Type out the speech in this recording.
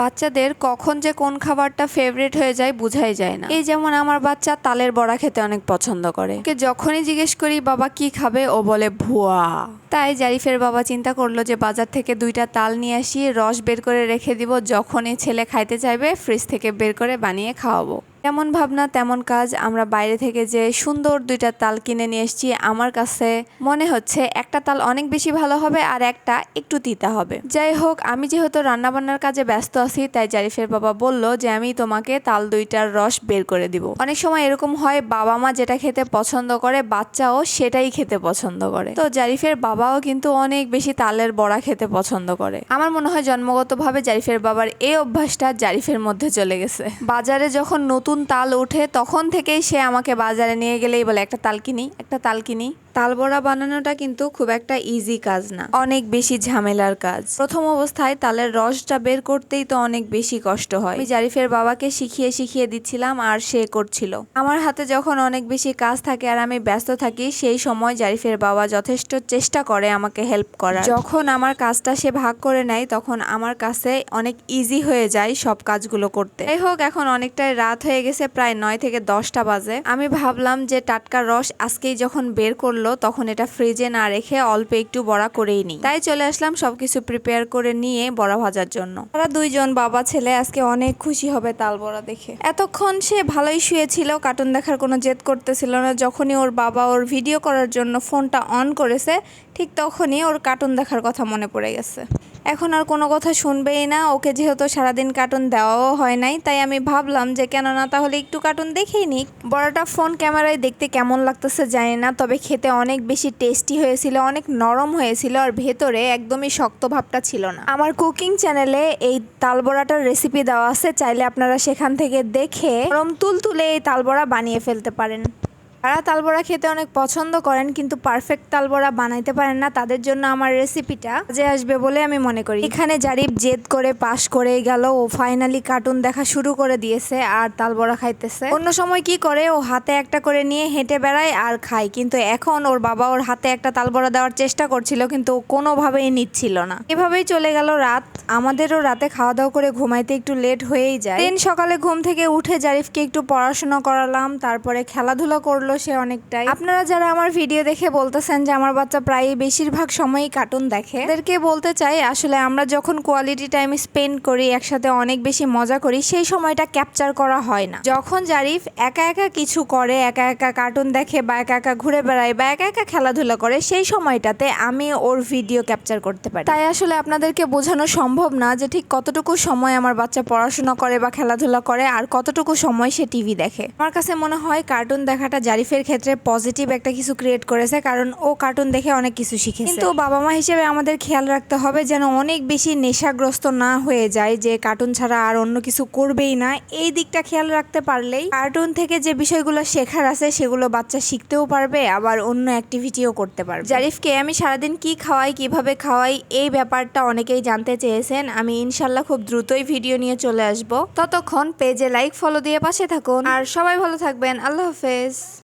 বাচ্চাদের কখন যে কোন খাবারটা ফেভারিট হয়ে যায় বোঝাই যায় না। এই যেমন আমার বাচ্চা তালের বড়া খেতে অনেক পছন্দ করে। ওকে যখনই জিজ্ঞেস করি, বাবা, কি খাবে? ও বলে, ভুয়া। তাই জারিফের বাবা চিন্তা করল যে বাজার থেকে দুইটা তাল নিয়ে আসি, রস বের করে রেখে দিব, যখনই ছেলে খাইতে চাইবে ফ্রিজ থেকে বের করে বানিয়ে খাওয়াবো। তেমন ভাবনা, তেমন কাজ। আমরা বাইরে থেকে যে সুন্দর দুইটা তাল কিনে নিয়ে এসেছি, আমার কাছে মনে হচ্ছে একটা তাল অনেক বেশি ভালো হবে আর একটা একটু তিতা হবে। যাই হোক, আমি যেহেতু রান্নাবান্নার কাজে ব্যস্ত আছি, তাই জারিফের বাবা বলল যে আমি তোমাকে তাল দুইটার রস বের করে দিব। অনেক সময় এরকম হয়, বাবা মা যেটা খেতে পছন্দ করে, বাচ্চাও সেটাই খেতে পছন্দ করে। তো জারিফের বাবাও কিন্তু অনেক বেশি তালের বড়া খেতে পছন্দ করে। আমার মনে হয় জন্মগতভাবে জারিফের বাবার এই অভ্যাসটা জারিফের মধ্যে চলে গেছে। বাজারে যখন নতুন তাল ওঠে, তখন থেকেই সে আমাকে বাজারে নিয়ে গেলেই বলে, একটা তাল কিনি একটা তাল কিনি তাল বড়া বানানোটা কিন্তু খুব একটা ইজি কাজ না। অনেক বেশি ঝামেলার কাজ। প্রথম অবস্থায় তালের রসটা বের করতেই তো অনেক বেশি কষ্ট হয়। আমি জারিফের বাবাকে শিখিয়ে শিখিয়ে দিচ্ছিলাম আর সে করছিল। আমার হাতে যখন অনেক বেশি কাজ থাকে আর আমি ব্যস্ত থাকি, সেই সময় জারিফের বাবা যথেষ্ট চেষ্টা করে আমাকে হেল্প করার। যখন আমার কাজটা সে ভাগ করে নেয়, তখন আমার কাছে অনেক ইজি হয়ে যায় সব কাজগুলো করতে। যাই হোক, এখন অনেকটাই রাত হয়ে গেছে, প্রায় নয় থেকে দশটা বাজে। আমি ভাবলাম যে টাটকা রস আজকেই যখন বের করল তখন এটা ফ্রিজে না রেখে অল্প একটু বড়া করেই নি তাই চলে আসলাম সবকিছু প্রিপেয়ার করে নিয়ে বড়া ভাজার জন্য। তারা দুইজন বাবা ছেলে, আজকে অনেক খুশি হবে তাল বড়া দেখে। এতক্ষণ সে ভালোই শুয়েছিল কার্টুন দেখার কোনো জেদ করতেছিল না। যখনই ওর বাবা ওর ভিডিও করার জন্য ফোনটা অন করেছে, ঠিক তখনই ওর কার্টুন দেখার কথা মনে পড়ে গেছে। এখন আর কোনো কথা শুনবেই না। ওকে যেহেতু সারাদিন কার্টুন দেওয়াও হয় নাই, তাই আমি ভাবলাম যে কেননা তাহলে একটু কার্টুন দেখেই নিক। বড়টা ফোন ক্যামেরায় দেখতে কেমন লাগতেছে জানি না, তবে খেতে অনেক বেশি টেস্টি হয়েছিল, অনেক নরম হয়েছিল আর ভেতরে একদমই শক্ত ভাবটা ছিল না। আমার কুকিং চ্যানেলে এই তাল বড়াটার রেসিপি দেওয়া আছে, চাইলে আপনারা সেখান থেকে দেখে নরম এই তাল বড়া বানিয়ে ফেলতে পারেন। যারা তালবড়া খেতে অনেক পছন্দ করেন, কিন্তু পারফেক্ট তালবড়া বানাইতে পারেন না। তাদের জন্য আমার রেসিপিটা যে আসবে বলে আমি মনে করি। এখানে জারিফ জেদ করে পাশ করে গেল। ও ফাইনালি কার্টুন দেখা শুরু করে দিয়েছে আর তালবড়া খাইতেছে। অন্য সময় কি করে? ও হাতে একটা করে নিয়ে হেঁটে বেড়ায় আর খায়। কিন্তু এখন ওর বাবা ওর হাতে একটা তালবড়া দেওয়ার চেষ্টা করছিল, কিন্তু ও কোনোভাবেই নিচ্ছিল না। এভাবেই চলে গেল রাত। আমাদেরও রাতে খাওয়া দাওয়া করে ঘুমাইতে একটু লেট হয়েই যায়। দিন সকালে ঘুম থেকে উঠে জারিফকে একটু পড়াশোনা করালাম, তারপরে খেলাধুলা করল। সে অনেকটাই। আপনারা যারা আমার ভিডিও দেখে বলতেছেন যে আমার বাচ্চা প্রায় বেশিরভাগ সময়ই কার্টুন দেখে তাদেরকে বলতে চাই আসলে আমরা যখন কোয়ালিটি টাইম স্পেন্ড করি, একসাথে অনেক বেশি মজা করি, সেই সময়টা ক্যাপচার করা হয় না। যখন জারিফ একা একা কিছু করে, একা একা কার্টুন দেখে বা একা একা ঘুরে বেড়ায় বা একা একা খেলাধুলা করে, সেই সময়টাতে আমি ওর ভিডিও ক্যাপচার করতে পারি। তাই আসলে আপনাদেরকে বোঝানো সম্ভব না যে ঠিক কতটুকু সময় আমার বাচ্চা পড়াশোনা করে বা খেলাধুলা করে আর কতটুকু সময় সে টিভি দেখে। আমার কাছে মনে হয় কার্টুন দেখাটা জারিফের ক্ষেত্রে পজিটিভ একটা কিছু ক্রিয়েট করেছে, কারণ ও কার্টুন দেখে অনেক কিছু শিখেছে। কিন্তু বাবা মা হিসেবে আমাদের খেয়াল রাখতে হবে যেন অনেক বেশি নেশাগ্রস্ত না হয়ে যায়, যে কার্টুন ছাড়া আর অন্য কিছু করবেই না। এই দিকটা খেয়াল রাখতে পারলেই কার্টুন থেকে যে বিষয়গুলো শেখার আছে, সেগুলো বাচ্চা শিখতেও পারবে, আবার অন্য অ্যাক্টিভিটিও করতে পারবে। জারিফকে আমি সারাদিন কি খাওয়াই, কীভাবে খাওয়াই, এই ব্যাপারটা অনেকেই জানতে চেয়েছেন। আমি ইনশাল্লাহ খুব দ্রুতই ভিডিও নিয়ে চলে আসব। ততক্ষণ পেজে লাইক ফলো দিয়ে পাশে থাকুন। আর সবাই ভালো থাকবেন। আল্লাহ হাফেজ।